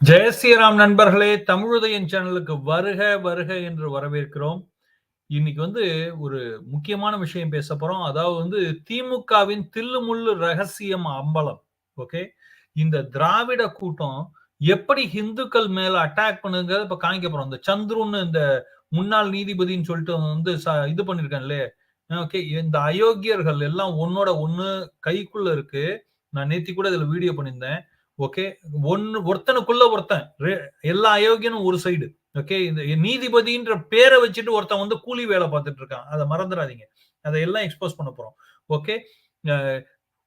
ஜெய ஸ்ரீராம் நண்பர்களே தமிழுதயன் சேனலுக்கு வருக வருக என்று வரவேற்கிறோம். இன்னைக்கு வந்து ஒரு முக்கியமான விஷயம் பேச போறோம். அதாவது வந்து திமுகவின் தில்லுமுள்ளு ரகசியம் அம்பலம் ஓகே இந்த திராவிட கூட்டம் எப்படி ஹிந்துக்கள் மேல அட்டாக் பண்ணுங்கிறத இப்ப காமிக்க போறோம். இந்த சந்துருன்னு இந்த முன்னாள் நீதிபதின்னு சொல்லிட்டு வந்து இது பண்ணிருக்காங்களே ஓகே இந்த அயோக்கியர்கள் எல்லாம் ஒன்னோட ஒண்ணு கைக்குள்ள இருக்கு. நான் நேத்தி கூட இதுல வீடியோ பண்ணியிருந்தேன். ஓகே ஒன்னு ஒருத்தனுக்குள்ள ஒருத்தன். எல்லா அயோக்கியனும் ஒரு சைடு ஓகே இந்த நீதிபதின்ற பேரை வச்சுட்டு ஒருத்தன் வந்து கூலி வேலை பார்த்துட்டு இருக்கான். அதை மறந்துடாதீங்க. அதை எல்லாம் எக்ஸ்போஸ் பண்ண போறோம். ஓகே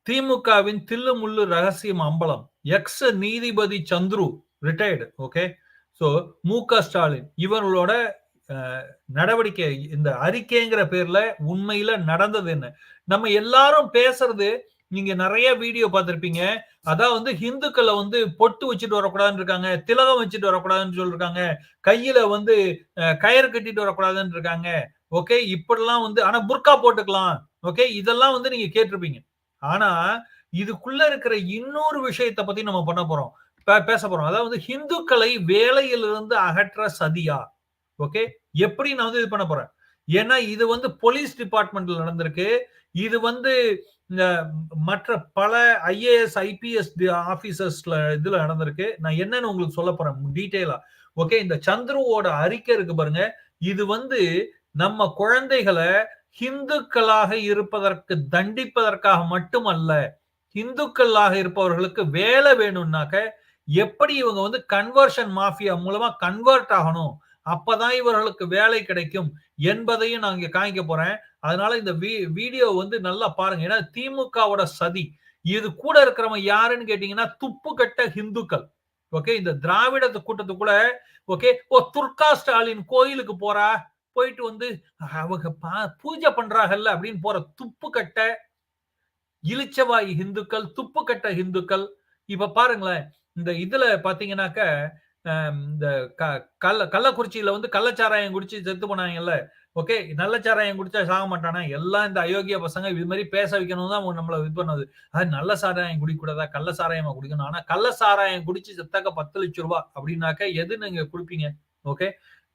திமுகவின் தில்லு முள்ளு ரகசியம் அம்பலம். எக்ஸ் நீதிபதி சந்துரு ரிட்டையர்டு ஓகே ஸோ மு க ஸ்டாலின் இவர்களோட நடவடிக்கை இந்த அறிக்கைங்கிற பேர்ல உண்மையில நடந்தது என்ன? நம்ம எல்லாரும் பேசுறது நீங்க நிறைய வீடியோ பார்த்திருப்பீங்க. அதான் வந்து ஹிந்துக்களை வந்து பொட்டு வச்சுட்டு வரக்கூடாதுன்னு இருக்காங்க திலகம் வச்சுட்டு வரக்கூடாதுன்னு சொல்லிருக்காங்க கையில வந்து கயிறு கட்டிட்டு வரக்கூடாதுன்னு இருக்காங்க. ஓகே இப்படிலாம் வந்து ஆனா புர்கா போட்டுக்கலாம். ஓகே இதெல்லாம் வந்து நீங்க கேட்டிருப்பீங்க. ஆனா இதுக்குள்ள இருக்கிற இன்னொரு விஷயத்தை பத்தி நம்ம பண்ண போறோம். பேச போறோம். அதாவது வந்து ஹிந்துக்களை வேலையிலிருந்து அகற்ற சதியா? ஓகே எப்படி நான் வந்து இது பண்ண போறேன்? ஏன்னா இது வந்து போலீஸ் டிபார்ட்மெண்ட்ல நடந்திருக்கு. இது வந்து இந்த மற்ற பல ஐஏஎஸ் ஐபிஎஸ் ஆபீசர்ஸ்ல இதுல நடந்திருக்கு. நான் என்னன்னு உங்களுக்கு சொல்ல போறேன் டீட்டெயிலா ஓகே இந்த சந்துருவோட அறிக்கை இருக்கு பாருங்க. இது வந்து நம்ம குழந்தைகளை ஹிந்துக்களாக இருப்பதற்கு தண்டிப்பதற்காக மட்டுமல்ல ஹிந்துக்களாக இருப்பவர்களுக்கு வேலை வேணும்னாக்க எப்படி இவங்க வந்து கன்வர்ஷன் மாஃபியா மூலமா கன்வெர்ட் ஆகணும்? அப்பதான் இவர்களுக்கு வேலை கிடைக்கும். என்பதையும் நான் இங்க காமிக்க போறேன். அதனால இந்த வீடியோ வந்து நல்லா பாருங்க. ஏன்னா திமுகவோட சதி. இது கூட இருக்கிறவங்க யாருன்னு கேட்டீங்கன்னா துப்பு கட்ட ஹிந்துக்கள். ஓகே? இந்த திராவிட கூட்டத்துக்குள்ள ஓகே? ஓ துர்கா ஸ்டாலின் கோயிலுக்கு போறா? போயிட்டு வந்து அவங்க பூஜை பண்றாங்கல்ல அப்படின்னு போற துப்பு கட்ட இளிச்சவாய் ஹிந்துக்கள் துப்பு கட்ட ஹிந்துக்கள். இப்ப பாருங்களேன் இந்த இதுல பாத்தீங்கன்னாக்க இந்த கள்ள கள்ளக்குறிச்சியில வந்து கள்ளச்சாராயம் குடிச்சு செத்து போனாங்கல்ல. ஓகே நல்ல சாராயம் குடிச்சா சாக மாட்டானா? எல்லாம் இந்த அயோக்கிய பசங்க இது மாதிரி பேச வைக்கணும் தான் நம்மள இது பண்ணது. அது நல்ல சாராயம் குடிக்கூடாதா? கள்ள சாராயமா குடிக்கணும். ஆனா கள்ள சாராயம் குடிச்சு செத்தாக்க பத்து லட்சம் ரூபா அப்படின்னாக்க எது நீங்க குடிப்பீங்க? ஓகே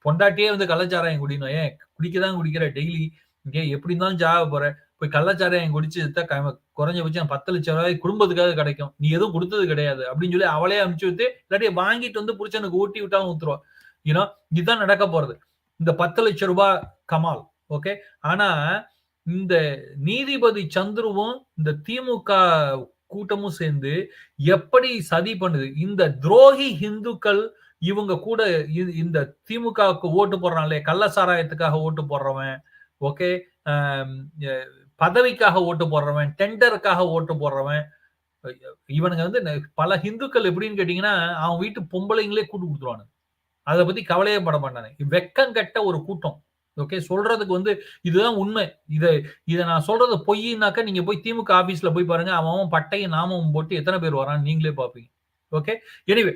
பொண்டாட்டியே வந்து கள்ளச்சாராயம் குடிக்கணும். ஏன்? குடிக்கதான் குடிக்கிற டெய்லி. இங்கே எப்படி இருந்தாலும் ஜாக போறேன் போய் கள்ளச்சாராயம் குடிச்சு குறைஞ்சபட்சம் பத்து லட்சம் ரூபாய் குடும்பத்துக்காக கிடைக்கும். நீ எதுவும் கொடுத்தது கிடையாது. அப்படின்னு சொல்லி அவளே அனுப்பிச்சு விட்டு இல்லாட்டி வாங்கிட்டு வந்து புருஷனுக்கு ஊட்டி விட்டாலும் ஊத்துருவா. ஏன்னா இதுதான் நடக்க போறது. இந்த பத்து லட்சம் ரூபாய் கமால். ஓகே ஆனா இந்த நீதிபதி சந்துருவும் இந்த திமுக கூட்டமும் சேர்ந்து எப்படி சதி பண்ணுது? இந்த துரோகி ஹிந்துக்கள் இவங்க கூட இந்த திமுகவுக்கு ஓட்டு போடுறாங்களே கள்ள சாராயத்துக்காக ஓட்டு போடுறவன். ஓகே பதவிக்காக ஓட்டு போடுறவன் டெண்டருக்காக ஓட்டு போடுறவன் இவனுங்க வந்து பல ஹிந்துக்கள் எப்படின்னு கேட்டீங்கன்னா அவன் வீட்டு பொம்பளைங்களே கூட்டு கொடுத்துருவானு அதை பத்தி கவலையே பட மாட்டானு வெக்கம் கட்ட ஒரு கூட்டம். ஓகே சொல்றதுக்கு வந்து இதுதான் உண்மை. இதை இதை நான் சொல்றது பொய்னாக்கா நீங்க போய் திமுக ஆபீஸ்ல போய் பாருங்க அவன் பட்டையும் நாமம் போட்டு எத்தனை பேர் வரான்னு நீங்களே பாப்பீங்க ஓகே? எனிவே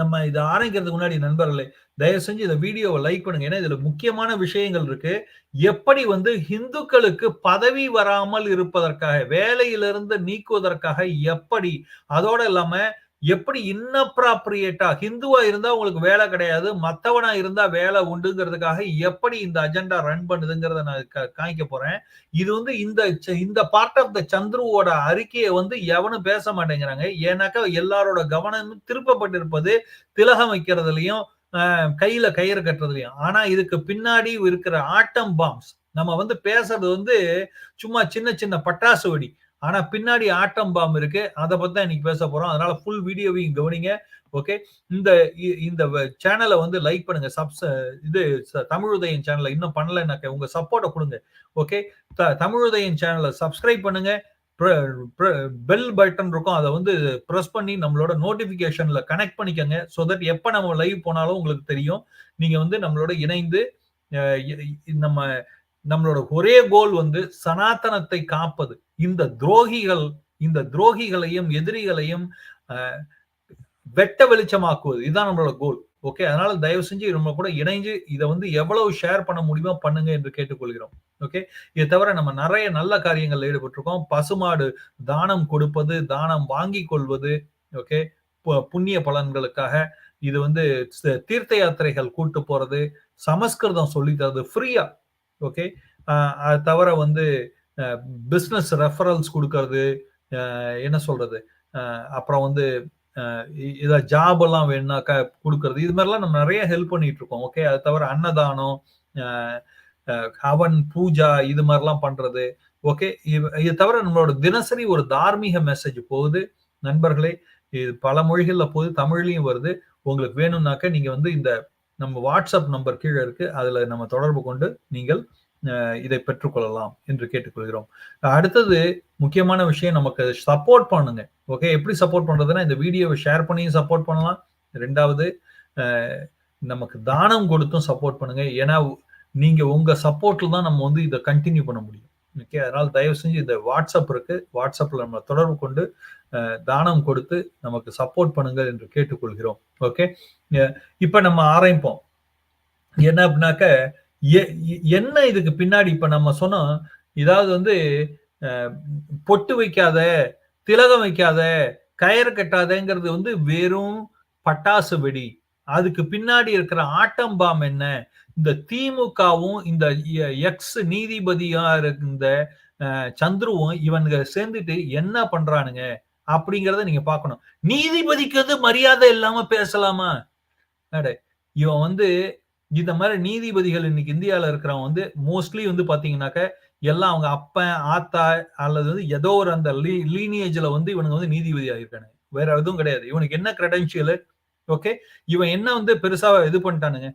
நம்ம இதை ஆரம்பிக்கிறதுக்கு முன்னாடி நண்பர்களே தயவு செஞ்சு இந்த வீடியோவை லைக் பண்ணுங்க. ஏன்னா இதுல முக்கியமான விஷயங்கள் இருக்கு. எப்படி வந்து இந்துக்களுக்கு பதவி வராமல் இருப்பதற்காக வேலையிலிருந்து நீக்குவதற்காக எப்படி அதோட இல்லாம எப்படி இன்னப்ராப்ரியேட்டா ஹிந்துவா இருந்தா உங்களுக்கு வேலை கிடையாது மத்தவனா இருந்தா வேலை உண்டுங்கிறதுக்காக எப்படி இந்த அஜெண்டா ரன் பண்ணுதுங்கிறத நான் காய்க்க போறேன். இது வந்து இந்த இந்த பார்ட் ஆஃப் த சந்துருவோட அறிக்கையை வந்து எவனும் பேச மாட்டேங்கிறாங்க. ஏன்னாக்கா எல்லாரோட கவனமும் திருப்பப்பட்டிருப்பது திலகம் வைக்கிறதுலயும் கையில கயிறு கட்டுறதுலயும். ஆனா இதுக்கு பின்னாடி இருக்கிற ஆட்டம் பாம்ஸ் நம்ம வந்து பேசுறது வந்து சும்மா சின்ன சின்ன பட்டாசு வெடி. ஆனா பின்னாடி ஆட்டம் பாம் இருக்கு. அதை பத்தி தான் இன்னைக்கு பேச போறோம். அதனால ஃபுல் வீடியோவையும் கவனிங்க. ஓகே இந்த இந்த சேனலை வந்து லைக் பண்ணுங்க. சப்ஸ் இது தமிழுதயன் சேனலை இன்னும் பண்ணலைனாக்க உங்க சப்போர்ட்டை கொடுங்க. ஓகே த தமிழுதயன் சேனலை சப்ஸ்கிரைப் பண்ணுங்க. பெல் பட்டன் இருக்கும். அதை வந்து ப்ரெஸ் பண்ணி நம்மளோட நோட்டிஃபிகேஷனில் கனெக்ட் பண்ணிக்கோங்க. ஸோ தட் எப்போ நம்ம லைவ் போனாலும் உங்களுக்கு தெரியும். நீங்க வந்து நம்மளோட இணைந்து நம்ம நம்மளோட ஒரே கோல் வந்து சனாதனத்தை காப்பது. இந்த துரோகிகள் இந்த துரோகிகளையும் எதிரிகளையும் வெட்ட வெளிச்சமாக்குவது. இதுதான் நம்மளோட கோல் ஓகே அதனால தயவு செஞ்சு நம்ம கூட இணைஞ்சு இதை வந்து எவ்வளவு ஷேர் பண்ண முடியுமோ பண்ணுங்க என்று கேட்டுக்கொள்கிறோம். ஓகே இதை தவிர நம்ம நிறைய நல்ல காரியங்கள்ல ஈடுபட்டிருக்கோம். பசுமாடு தானம் கொடுப்பது தானம் வாங்கி கொள்வது ஓகே புண்ணிய பலன்களுக்காக இது வந்து தீர்த்த யாத்திரைகள் கூட்டு போறது சமஸ்கிருதம் சொல்லி தரது ஃப்ரீயா ஓகே அது தவிர வந்து பிஸ்னஸ் ரெஃபரல்ஸ் கொடுக்கறது என்ன சொல்றது? அப்புறம் வந்து இதை ஜாப் எல்லாம் வேணும்னாக்கா கொடுக்கறது. இது மாதிரிலாம் நம்ம நிறைய ஹெல்ப் பண்ணிட்டு இருக்கோம். ஓகே அது தவிர அன்னதானம் ஹவன் பூஜா இது மாதிரிலாம் பண்றது. ஓகே இது தவிர நம்மளோட தினசரி ஒரு தார்மீக மெசேஜ் போகுது. நண்பர்களே இது பல மொழிகளில் போகுது தமிழ்லையும் வருது. உங்களுக்கு வேணும்னாக்க நீங்க வந்து இந்த நம்ம வாட்ஸ்அப் நம்பர் கீழே இருக்கு. அதுல நம்ம தொடர்பு கொண்டு நீங்கள் இதை பெற்றுக்கொள்ளலாம் என்று கேட்டுக்கொள்கிறோம். அடுத்தது முக்கியமான விஷயம் நமக்கு சப்போர்ட் பண்ணுங்க. ஓகே எப்படி சப்போர்ட் பண்றதுன்னா இந்த வீடியோவை ஷேர் பண்ணியும் சப்போர்ட் பண்ணலாம். ரெண்டாவது நமக்கு தானம் கொடுத்தும் சப்போர்ட் பண்ணுங்க. ஏன்னா நீங்க உங்க சப்போர்ட்ல தான் நம்ம வந்து இதை கண்டினியூ பண்ண முடியும். ஓகே அதனால தயவு செஞ்சு இந்த வாட்ஸ்அப் இருக்கு. வாட்ஸ்அப்ல நம்ம தொடர்பு கொண்டு தானம் கொடுத்து நமக்கு சப்போர்ட் பண்ணுங்கள் என்று கேட்டுக்கொள்கிறோம். ஓகே இப்ப நம்ம ஆரம்பிப்போம். என்ன அப்படின்னாக்க என்ன இதுக்கு பின்னாடி இப்ப நம்ம சொன்னோம்? இதாவது வந்து பொட்டு வைக்காத திலகம் வைக்காத கயிறு கட்டாதங்கிறது வந்து வெறும் பட்டாசு வெடி. அதுக்கு பின்னாடி இருக்கிற ஆட்டம் பாம் என்ன? இந்த திமுகவும் இந்த எக்ஸ் நீதிபதியா இந்த சந்துருவும் இவனுங்க சேர்ந்துட்டு என்ன பண்றானுங்க? அப்படிங்கிறத நீங்க பாக்கணும் நீதிபதிக்கு வந்து மரியாதை இல்லாம பேசலாமா? இவன் வந்து இந்த மாதிரி நீதிபதிகள் இன்னைக்கு இந்தியாவில் இருக்கிறவன் வந்து மோஸ்ட்லி வந்து பாத்தீங்கன்னாக்க எல்லாம் அவங்க அப்பன் ஆத்தா அல்லது வந்து ஏதோ ஒரு அந்த லீ லீனியேஜ்ல வந்து இவனுங்க வந்து நீதிபதி ஆகிருக்கானுங்க. வேற எதுவும் கிடையாது. இவனுக்கு என்ன கிரெடென்ஷியல் ஓகே இவன் என்ன வந்து பெருசா இது பண்ணிட்டானுங்க?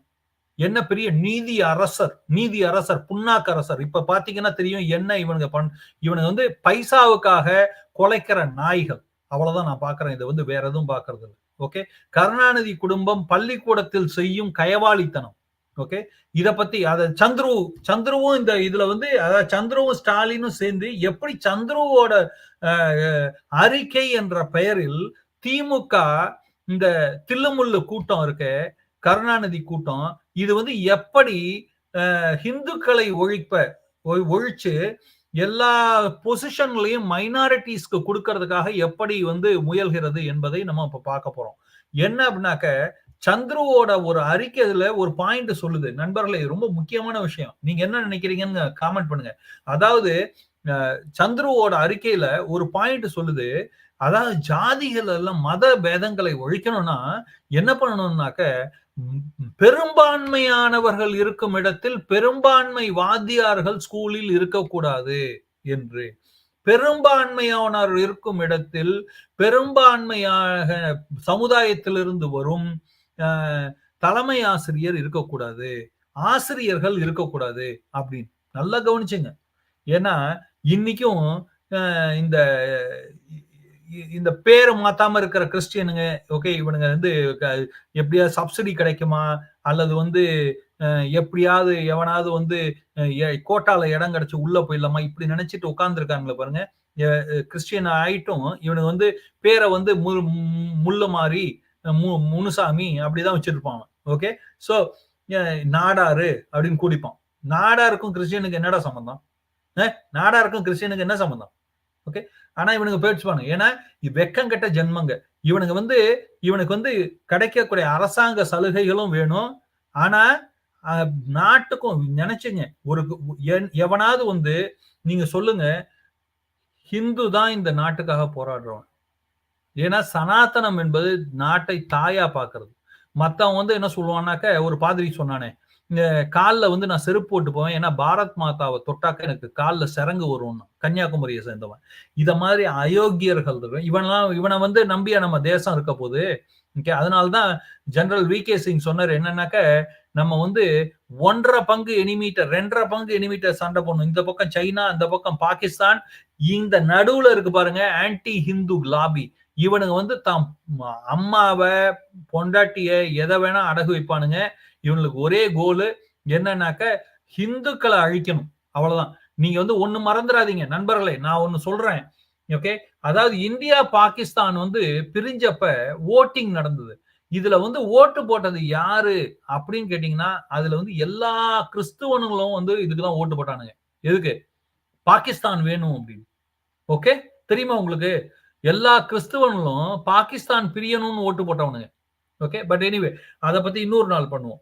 என்ன பெரிய நீதி அரசர் நீதி அரசர் புண்ணாக்கு அரசர். இப்ப பாத்தீங்கன்னா தெரியும் என்ன இவனுங்க பண் இவனுங்க வந்து பைசாவுக்காக கொலைக்கிற நாய்கள். அவ்வளவுதான் நான் பாக்குறேன். இதை வந்து வேற எதுவும் பாக்குறது இல்லை ஓகே கருணாநிதி குடும்பம் பள்ளிக்கூடத்தில் செய்யும் கயவாளித்தனம். ஓகே? இத பத்தி அத சந்துரு சந்துருவும் இந்த இதுல வந்து அதாவது சந்துருவும் ஸ்டாலினும் சேர்ந்து எப்படி சந்துருவோட அறிக்கை என்ற பெயரில் திமுக இந்த தில்லுமுள்ளு கூட்டம் இருக்கு கருணாநிதி கூட்டம் இது வந்து எப்படி ஹிந்துக்களை ஒழிப்ப ஒழிச்சு எல்லா பொசிஷன்லையும் மைனாரிட்டிஸ்க்கு கொடுக்கறதுக்காக எப்படி வந்து முயல்கிறது என்பதை நம்ம இப்ப பார்க்க போறோம். என்ன அப்படின்னாக்க சந்துருவோட ஒரு அறிக்கையில ஒரு பாயிண்ட் சொல்லுது. நண்பர்களே ரொம்ப முக்கியமான விஷயம். நீங்க என்ன நினைக்கிறீங்கன்னு காமெண்ட் பண்ணுங்க. அதாவது சந்துருவோட அறிக்கையில ஒரு பாயிண்ட் சொல்லுது. அதாவது ஜாதிகள் எல்லாம் மத பேதங்களை ஒழிக்கணும்னா என்ன பண்ணணும்னாக்க பெரும்பான்மையானவர்கள் இருக்கும் இடத்தில் பெரும்பான்மை வாத்தியார்கள் ஸ்கூலில் இருக்கக்கூடாது என்று. பெரும்பான்மையானவர் இருக்கும் இடத்தில் பெரும்பான்மையாக சமுதாயத்திலிருந்து வரும் தலைமை ஆசிரியர் இருக்கக்கூடாது ஆசிரியர்கள் இருக்கக்கூடாது அப்படின்னு. நல்லா கவனிச்சுங்க. ஏன்னா இன்னைக்கும் இந்த இந்த பேரை மாத்தாம இருக்கிற கிறிஸ்டியனுங்க ஓகே இவனுங்க வந்து எப்படியாவது சப்சிடி கிடைக்குமா? அல்லது வந்து எப்படியாவது எவனாவது வந்து கோட்டால இடம் கிடைச்சி உள்ள போயிடலாமா? இப்படி நினைச்சிட்டு உட்காந்துருக்காங்களே பாருங்க. கிறிஸ்டியன் ஆயிட்டும் இவனுக்கு வந்து பேரை வந்து முள்ள மாறி முனுசாமி அப்படிதான் வச்சிருப்பான் ஓகே சோ நாடாரு அப்படின்னு கூடிப்பான். நாடாருக்கும் கிறிஸ்டியனுக்கு என்னடா சம்பந்தம்? நாடாருக்கும் கிறிஸ்டியனுக்கு என்ன சம்பந்தம்? ஓகே ஆனா இவனுக்கு பேச்சுப்பாங்க ஏன்னா வெக்கம் கெட்ட ஜென்மங்க. இவனுக்கு வந்து இவனுக்கு வந்து கிடைக்கக்கூடிய அரசாங்க சலுகைகளும் வேணும். ஆனா நாட்டுக்கும் நினைச்சுங்க ஒரு எவனாவது வந்து நீங்க சொல்லுங்க ஹிந்து தான் இந்த நாட்டுக்காக போராடுறவன். ஏன்னா சனாதனம் என்பது நாட்டை தாயா பாக்குறது மத்தவன் வந்து என்ன சொல்லுவான்னாக்க ஒரு பாதிரி சொன்னானே இந்த காலில் வந்து நான் செருப்பு போட்டு போவேன். ஏன்னா பாரத் மாதாவை தொட்டாக்க எனக்கு காலில் சிறங்கு வரும்னு. கன்னியாகுமரியை சேர்ந்தவன். இதை மாதிரி அயோக்கியர்கள் இவனெல்லாம் இவனை வந்து நம்பியா நம்ம தேசம் இருக்க போது ஓகே அதனால்தான் ஜெனரல் வி கே சிங் சொன்னார் என்னன்னாக்க நம்ம வந்து ஒன்றரை பங்கு எனிமீட்டர் ரெண்டரை பங்கு எனிமீட்டர் சண்டை போடணும். இந்த பக்கம் சைனா அந்த பக்கம் பாகிஸ்தான் இந்த நடுவுல இருக்கு பாருங்க ஆன்டி ஹிந்து லாபி. இவனுங்க வந்து தாம் அம்மாவை பொண்டாட்டிய எதை வேணா அடகு வைப்பானுங்க. இவனுக்கு ஒரே கோலு என்னன்னாக்க ஹிந்துக்களை அழிக்கணும். அவ்வளவுதான். நீங்க வந்து ஒண்ணு மறந்துடாதீங்க நண்பர்களே நான் ஒண்ணு சொல்றேன். ஓகே? அதாவது இந்தியா பாகிஸ்தான் வந்து பிரிஞ்சப்ப ஓட்டிங் நடந்தது. இதுல வந்து ஓட்டு போட்டது யாரு அப்படின்னு கேட்டீங்கன்னா அதுல வந்து எல்லா கிறிஸ்துவனுங்களும் வந்து இதுக்குதான் ஓட்டு போட்டானுங்க. எதுக்கு? பாகிஸ்தான் வேணும் அப்படின்னு. ஓகே? தெரியுமா உங்களுக்கு? எல்லா கிறிஸ்துவனும் பாகிஸ்தான் பிரியணும்னு ஓட்டு போட்டவனுங்க. ஓகே பட் எனிவே அதை பத்தி இன்னொரு நாள் பண்ணுவோம்.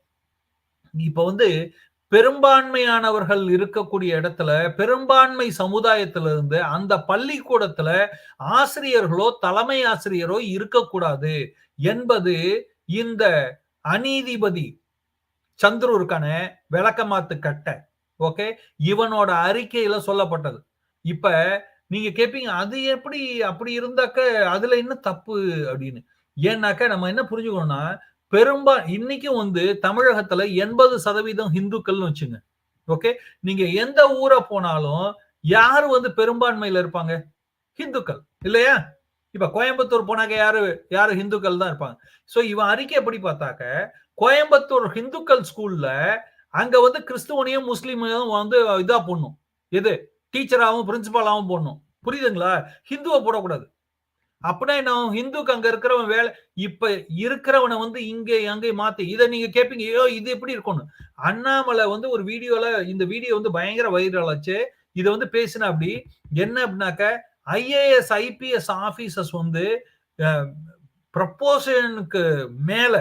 இப்ப வந்து பெரும்பான்மையானவர்கள் இருக்கக்கூடிய இடத்துல பெரும்பான்மை சமுதாயத்திலிருந்து அந்த பள்ளிக்கூடத்துல ஆசிரியர்களோ தலைமை ஆசிரியரோ இருக்கக்கூடாது என்பது இந்த அநீதிபதி சந்திரூருக்கான விளக்கமாத்து கட்ட. ஓகே இவனோட அறிக்கையில சொல்லப்பட்டது. இப்ப நீங்க கேட்பீங்க அது எப்படி அப்படி இருந்தாக்க அதுல என்ன தப்பு அப்படின்னு? ஏன்னாக்க நம்ம என்ன புரிஞ்சுக்கணும்னா பெரும்பா இன்னைக்கும் வந்து தமிழகத்துல எண்பது சதவீதம் ஹிந்துக்கள்னு வச்சுங்க. ஓகே? நீங்க எந்த ஊரை போனாலும் யாரு வந்து பெரும்பான்மையில இருப்பாங்க? ஹிந்துக்கள். இல்லையா? இப்ப கோயம்புத்தூர் போனாக்க யாரு யாரு ஹிந்துக்கள் தான் இருப்பாங்க. சோ இவன் அறிக்கை எப்படி பார்த்தாக்க கோயம்புத்தூர் ஹிந்துக்கள் ஸ்கூல்ல அங்க வந்து கிறிஸ்துவனையும் முஸ்லீமையும் வந்து இதா பண்ணும் எது? டீச்சராகவும் பிரின்சிபாலாகவும் போடணும். புரியுதுங்களா? ஹிந்துவை போடக்கூடாது. அப்படின்னா என்ன ஹிந்துக்கு அங்க இருக்கிறவன் வேலை இப்ப இருக்கிறவனை வந்து இங்கே அங்கே மாத்தி இதை நீங்க கேட்பீங்க ஐயோ இது எப்படி இருக்கணும்? அண்ணாமலை வந்து ஒரு வீடியோல இந்த வீடியோ வந்து பயங்கர வைரல் ஆச்சு. இதை வந்து பேசின அப்படி என்ன அப்படின்னாக்க ஐஏஎஸ் ஐபிஎஸ் ஆபீசர்ஸ் வந்து ப்ரப்போசனுக்கு மேல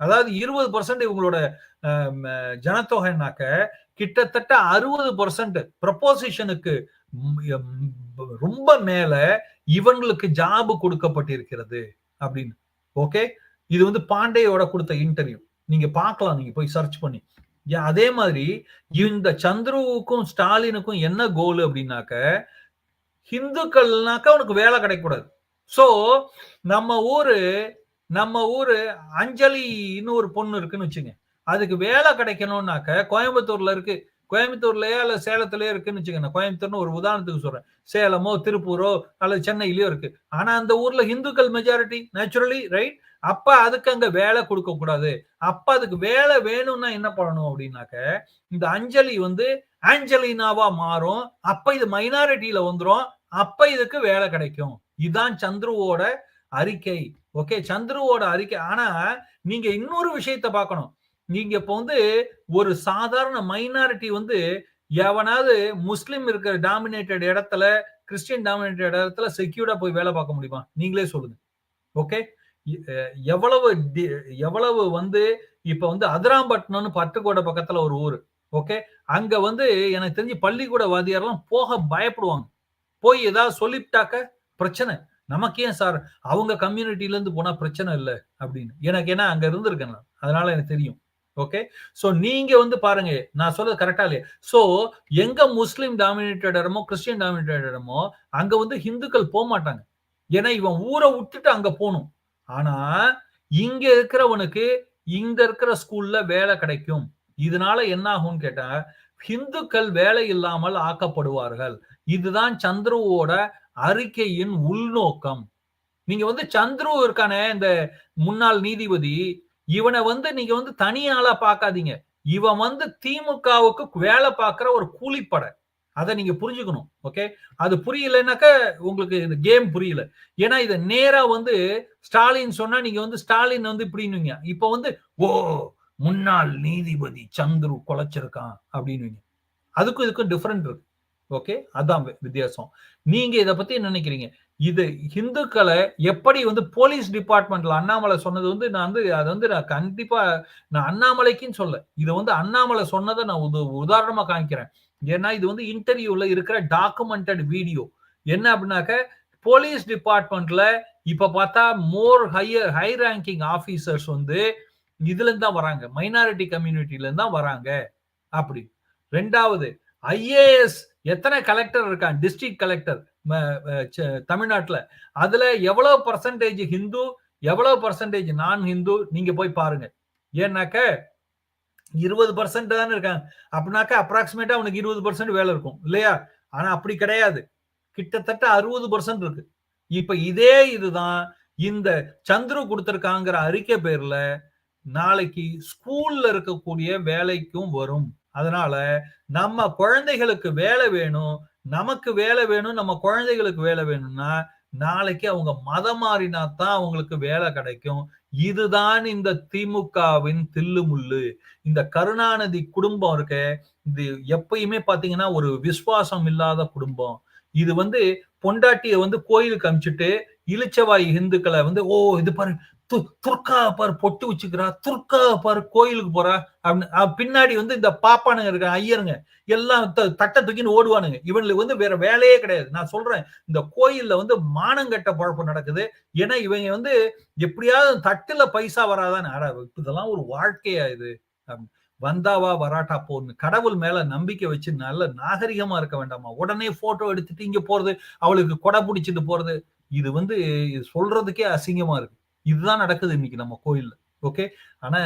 அதாவது இருபது பர்சன்ட் இவங்களோட ஜனத்தொகைனாக்க கிட்டத்தட்ட அறுபது பர்சன்ட் ப்ரப்போசிஷனுக்கு ரொம்ப மேல இவங்களுக்கு ஜாப் கொடுக்கப்பட்டிருக்கிறது அப்படின்னு. ஓகே இது வந்து பாண்டேயோட கொடுத்த இன்டர்வியூ நீங்க பார்க்கலாம் நீங்க போய் சர்ச் பண்ணி. அதே மாதிரி இந்த சந்துருவுக்கும் ஸ்டாலினுக்கும் என்ன கோல் அப்படின்னாக்க ஹிந்துக்கள்னாக்க அவனுக்கு வேலை கிடைக்கூடாது சோ நம்ம ஊரு நம்ம ஊரு அஞ்சலின்னு ஒரு பொண்ணு இருக்குன்னு வச்சுங்க. அதுக்கு வேலை கிடைக்கணும்னாக்க கோயம்புத்தூர்ல இருக்கு. கோயம்புத்தூர்லயோ அல்ல சேலத்திலயோ இருக்குன்னு வச்சுக்கோங்க. கோயம்புத்தூர்னு ஒரு உதாரணத்துக்கு சொல்றேன். சேலமோ திருப்பூரோ அல்லது சென்னையிலயோ இருக்கு. ஆனா அந்த ஊர்ல ஹிந்துக்கள் மெஜாரிட்டி நேச்சுரலி ரைட் அப்ப அதுக்கு அங்க வேலை கொடுக்க கூடாது. அப்ப அதுக்கு வேலை வேணும்னா என்ன பண்ணணும் அப்படின்னாக்க இந்த அஞ்சலி வந்து ஆஞ்சலினாவா மாறும். அப்ப இது மைனாரிட்டியில வந்துடும் அப்ப இதுக்கு வேலை கிடைக்கும். இதுதான் சந்துருவோட அறிக்கை. ஓகே? சந்துருவோட அறிக்கை. ஆனா நீங்க இன்னொரு விஷயத்த பார்க்கணும். நீங்க இப்ப வந்து ஒரு சாதாரண மைனாரிட்டி வந்து எவனாவது முஸ்லீம் இருக்கிற டாமினேட்டட் இடத்துல கிறிஸ்டியன் டாமினேட்டட் இடத்துல செக்யூர்டா போய் வேலை பார்க்க முடியுமா? நீங்களே சொல்லுங்க. ஓகே எவ்வளவு எவ்வளவு வந்து இப்ப வந்து அதிராம்பட்டினம்னு பட்டுக்கோட பக்கத்துல ஒரு ஊர். ஓகே அங்க வந்து எனக்கு தெரிஞ்சு பள்ளிக்கூட வாதியாரெல்லாம் போக பயப்படுவாங்க. போய் ஏதாவது சொல்லிவிட்டாக்க பிரச்சனை. நமக்கு ஏன் சார்? அவங்க கம்யூனிட்டில இருந்து போனா பிரச்சனை இல்லை அப்படின்னு. எனக்கு ஏன்னா அங்க இருந்திருக்கேன் அதனால எனக்கு தெரியும். ஓகே ஸோ நீங்க வந்து பாருங்க. நான் சொல்றது கரெக்டா இல்லையா? ஸோ எங்க முஸ்லீம் டாமினேட்டட் இடமோ கிறிஸ்டியன் டாமினேட்டட் இடமோ அங்க வந்து ஹிந்துக்கள் போக மாட்டாங்க. ஏன்னா இவன் ஊரை விட்டுட்டு அங்க போகணும். ஆனா இங்க இருக்கிறவனுக்கு இங்க இருக்கிற ஸ்கூல்ல வேலை கிடைக்கும். இதனால என்ன ஆகும்னு கேட்டா ஹிந்துக்கள் வேலை இல்லாமல் ஆக்கப்படுவார்கள். இதுதான் சந்துருவோட அறிக்கையின் உள்நோக்கம். நீங்க வந்து சந்துரு இருக்கானே இந்த முன்னாள் நீதிபதி இவனை வந்து நீங்க வந்து தனியாளா பார்க்காதீங்க. இவன் வந்து திமுகவுக்கு வேலை பார்க்குற ஒரு கூலிப்படை. அதை நீங்க புரிஞ்சுக்கணும் ஓகே அது புரியலனாக்க உங்களுக்கு இந்த கேம் புரியல. ஏன்னா இதை நேரா வந்து ஸ்டாலின் சொன்னா நீங்க வந்து ஸ்டாலின் வந்து இப்படின்னு இப்ப வந்து ஓ முன்னாள் நீதிபதி சந்துரு குலைச்சிருக்கான் அப்படின்னு அதுக்கும் இதுக்கும் டிஃப்ரெண்ட் இருக்கு ஓகே அதான் வித்தியாசம். நீங்க இதை பத்தி நினைக்கிறீங்க? இது ஹிந்துக்களை எப்படி வந்து போலீஸ் டிபார்ட்மெண்ட்ல அண்ணாமலை சொன்னது வந்து நான் வந்து அது வந்து நான் கண்டிப்பா நான் அண்ணாமலைக்குன்னு சொல்ல. இதை வந்து அண்ணாமலை சொன்னதை நான் உதாரணமா காமிக்கிறேன். ஏன்னா இது வந்து இன்டர்வியூல இருக்கிற டாக்குமெண்டட் வீடியோ என்ன அப்படின்னாக்க போலீஸ் டிபார்ட்மெண்ட்ல இப்ப பார்த்தா more higher high ranking officers வந்து இதுல இருந்து தான் வராங்க. மைனாரிட்டி கம்யூனிட்டில இருந்து தான் வராங்க. அப்படி. ரெண்டாவது ஐஏஎஸ் எத்தனை கலெக்டர் இருக்கான்? டிஸ்ட்ரிக்ட் கலெக்டர் தமிழ்நாட்டில். அதில் எவ்வளோ பர்சன்டேஜ் ஹிந்து எவ்வளோ பர்சன்டேஜ் நான் ஹிந்து நீங்கள் போய் பாருங்க. ஏன்னாக்க இருபது பர்சன்ட் தானே இருக்காங்க. அப்படின்னாக்கா அப்ராக்சிமேட்டாக உனக்கு இருபது பர்சன்ட் வேலை இருக்கும். இல்லையா? ஆனால் அப்படி கிடையாது. கிட்டத்தட்ட அறுபது பர்சன்ட் இருக்கு. இப்போ இதே இதுதான் இந்த சந்துரு கொடுத்துருக்காங்கிற அறிக்கை பேர்ல நாளைக்கு ஸ்கூல்ல இருக்கக்கூடிய வேலைக்கும் வரும். அதனால நம்ம குழந்தைகளுக்கு வேலை வேணும். நமக்கு வேலை வேணும் நம்ம குழந்தைகளுக்கு வேலை வேணும்னா நாளைக்கு அவங்க மதம் மாறினா தான் அவங்களுக்கு வேலை கிடைக்கும். இதுதான் இந்த திமுகவின் தில்லுமுள்ளு. இந்த கருணாநிதி குடும்பம் இருக்க இது எப்பயுமே பாத்தீங்கன்னா ஒரு விசுவாசம் இல்லாத குடும்பம். இது வந்து பொண்டாட்டிய வந்து கோயிலுக்கு அமிச்சுட்டு இளிச்சவாய் இந்துக்களை வந்து ஓ இது து துர்கா பாரு பொட்டு வச்சுக்கிறா துர்கா பாரு கோயிலுக்கு போறா அப்படின்னு பின்னாடி வந்து இந்த பாப்பானுங்க இருக்க ஐயருங்க எல்லாம் தட்டை தூக்கின்னு ஓடுவானுங்க. இவங்களுக்கு வந்து வேற வேலையே கிடையாது. நான் சொல்றேன் இந்த கோயில்ல வந்து மானங்கட்ட குழப்பம் நடக்குது. ஏன்னா இவங்க வந்து எப்படியாவது தட்டுல பைசா வராதான் இதெல்லாம் ஒரு வாழ்க்கையா இது. வந்தாவா வராட்டா போன்னு கடவுள் மேல நம்பிக்கை வச்சு நல்ல நாகரிகமா இருக்க வேண்டாமா? உடனே போட்டோ எடுத்துட்டு இங்க போறது அவளுக்கு கொடை பிடிச்சிட்டு போறது. இது வந்து சொல்றதுக்கே அசிங்கமா இருக்கு. இதுதான் நடக்குது இன்னைக்கு நம்ம கோயில்ல ஓகே ஆனா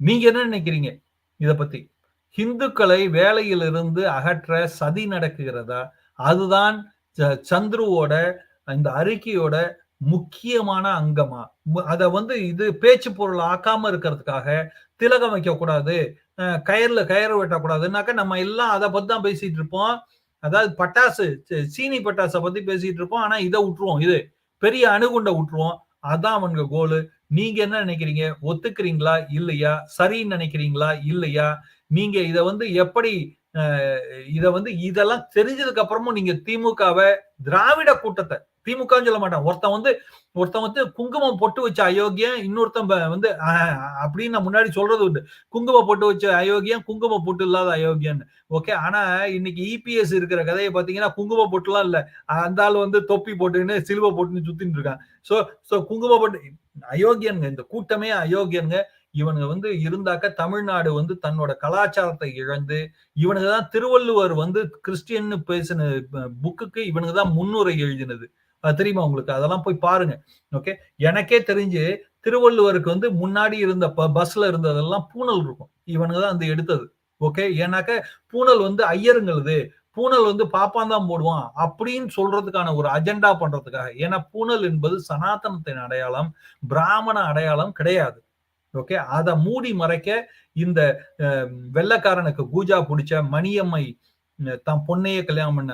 நீங்க என்ன நினைக்கிறீங்க? இத பத்தி. ஹிந்துக்களை வேலையிலிருந்து அகற்ற சதி நடக்குகிறதா? அதுதான் சந்துருவோட இந்த அறிக்கையோட முக்கியமான அங்கமா. அத வந்து இது பேச்சு பொருள் ஆக்காம இருக்கிறதுக்காக திலகம் வைக்க கூடாது கயிறு வெட்டக்கூடாதுனாக்க நம்ம எல்லாம் அதை பத்தி தான் பேசிட்டு இருப்போம். அதாவது பட்டாசு சீனி பட்டாசை பத்தி பேசிட்டு இருப்போம். ஆனா இதை விட்டுருவோம் இது பெரிய அணுகுண்டை விட்டுருவோம் அதான் அவங்க கோலு நீங்க என்ன நினைக்கிறீங்க? ஒத்துக்கிறீங்களா? இல்லையா? சரின்னு நினைக்கிறீங்களா? இல்லையா? நீங்க இத வந்து எப்படி இத வந்து இதெல்லாம் தெரிஞ்சதுக்கு அப்புறமும் நீங்க திமுகவை திராவிட கூட்டத்தை திமுகன்னு சொல்ல மாட்டான். ஒருத்தன் வந்து ஒருத்தன் வந்து குங்குமம் பொட்டு வச்ச அயோக்கியம் இன்னொருத்தன் வந்து அப்படின்னு நான் முன்னாடி சொல்றது உண்டு. குங்குமம் பொட்டு வச்ச அயோக்கியம் குங்குமம் பொட்டு இல்லாத அயோக்கியன்னு. ஓகே ஆனா இன்னைக்கு இபிஎஸ் இருக்கிற கதையை பாத்தீங்கன்னா குங்கும பொட்டுலாம் இல்ல. அந்த ஆள் வந்து தொப்பி போட்டுன்னு சிலுவை போட்டுன்னு சுத்தின்னு இருக்கான். சோ சோ குங்கும பொட்டு அயோக்கியனுங்க இந்த கூட்டமே அயோக்கியனுங்க. இவனுங்க வந்து இருந்தாக்க தமிழ்நாடு வந்து தன்னோட கலாச்சாரத்தை இழந்து இவனுக்கு தான் திருவள்ளுவர் வந்து கிறிஸ்டியன்னு பேசின புக்குக்கு இவனுக்கு தான் முன்னுரை எழுதினது. தெரியுமா உங்களுக்கு? அதெல்லாம் போய் பாருங்க. ஓகே எனக்கே தெரிஞ்சு திருவள்ளுவருக்கு வந்து முன்னாடி இருந்த பஸ்ல இருந்ததெல்லாம் பூனல் இருக்கும். இவனுங்க தான் வந்து எடுத்தது. ஓகே ஏன்னாக்க பூனல் வந்து ஐயருங்கிறது பூனல் வந்து பாப்பான் தான் போடுவான் அப்படின்னு சொல்றதுக்கான ஒரு அஜெண்டா பண்றதுக்காக. ஏன்னா பூனல் என்பது சனாதனத்தின் அடையாளம் பிராமண அடையாளம் கிடையாது. ஓகே அதை மூடி மறைக்க இந்த வெள்ளக்காரனுக்கு பூஜா பிடிச்ச மணியம்மை தான் பொன்னைய கல்யாணம் பண்ண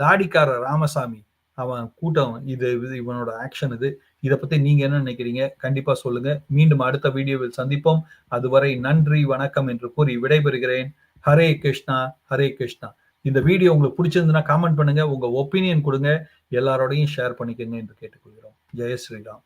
தாடிக்கார ராமசாமி அவன் கூட்டம் இது இவனோட ஆக்ஷன் இது. இதை பத்தி நீங்க என்ன நினைக்கிறீங்க? கண்டிப்பா சொல்லுங்க. மீண்டும் அடுத்த வீடியோவில் சந்திப்போம். அதுவரை நன்றி வணக்கம் என்று கூறி விடைபெறுகிறேன். ஹரே கிருஷ்ணா ஹரே கிருஷ்ணா. இந்த வீடியோ உங்களுக்கு பிடிச்சிருந்ததுன்னா காமெண்ட் பண்ணுங்க. உங்க ஒப்பீனியன் கொடுங்க. எல்லாரோடையும் ஷேர் பண்ணிக்கங்க என்று கேட்டுக்கொள்கிறோம். ஜெய ஸ்ரீராம்.